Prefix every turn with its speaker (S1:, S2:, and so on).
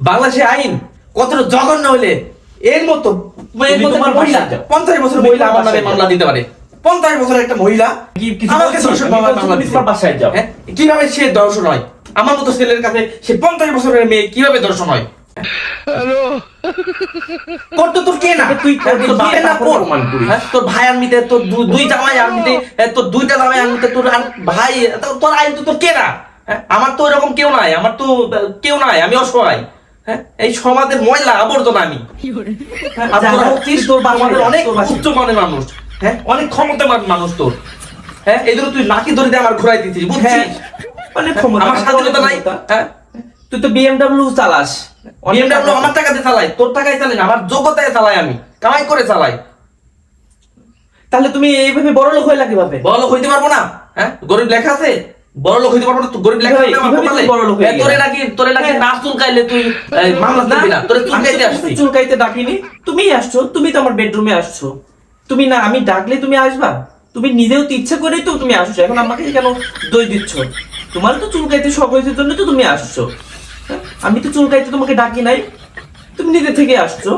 S1: বাংলাদেশে আইন কতটা জঘন্য হলে এর মতো এর মতো মহিলা পঞ্চাশ বছর মহিলা আমার নামে মামলা দিতে পারে। পঞ্চাশ বছরের একটা মহিলা। হ্যাঁ? কীভাবে সে দর্শন হয়? আমার মতো ছেলের কাছে সে পঞ্চাশ বছরের মেয়ে কীভাবে দর্শন করতো তোর কে না?
S2: তুই
S1: তোর
S2: বিয়ে
S1: বিয়ে না
S2: না
S1: কর।
S2: প্রমাণ করিস।
S1: তোর ভাই আনবিতে তোর দুই জামাই আনবিতে তোর দুইটা জামাই আনবিতে তোর ভাই তো- তোর আইন তো তোর কে না? হ্যাঁ, আমার তো এরকম কেউ নাই আমার তো কেউ নাই আমি অসহায়। হ্যাঁ? এই সমাজের ময়লা আবর্জনা আমি। হ্যাঁ, আর তোরা হচ্ছিস তোর আমাদের অনেক উচ্চ মানের মানুষ হ্যাঁ? অনেক ক্ষমতাবান মানুষ তোর। হ্যাঁ? এই জন্য তুই নাকি ধরে দিয়ে আমার ঘুরাই দিচ্ছিস
S2: হ্যাঁ।
S1: বুঝছিস?
S2: অনেক ক্ষমতা
S1: আমার স্বাধীনতা নাই। হ্যাঁ?
S2: তুই তো বিএমডব্লিউ চালাস।
S1: বিএমডব্লিউ আমার টাকাতে চালাই তোর টাকায় চালাই না আমার যোগ্যতায় চালাই আমি কামাই করে চালাই।
S2: তাহলে তুমি এইভাবে বড় লোক হইলা কীভাবে?
S1: বড় লোক হইতে পারব না হ্যাঁ? গরিব লেখা আছে? বড় লোক হইতে পারব না গরিব লেখা তোরে নাকি তোরে নাকি
S2: হ্যাঁ।
S1: না চুলকাইলে তুই মামলা দিবি না তোরে চুলকাইতে
S2: চুলকাইতে ডাকিনি তুমিই আসছো তুমি তো আমার বেডরুমে আসছো। তুমি না আমি ডাকলে তুমি আসবা? তুমি নিজেও তো ইচ্ছা করেই তো তুমি আসছো এখন আমাকে কেন দই দিচ্ছ? তোমার তো চুলকাইতে শখ হয়েছে জন্য তো তুমি আসছো। হ্যাঁ? আমি তো চুলকাইতে তোমাকে ডাকি নাই তুমি নিজে থেকে আসছো।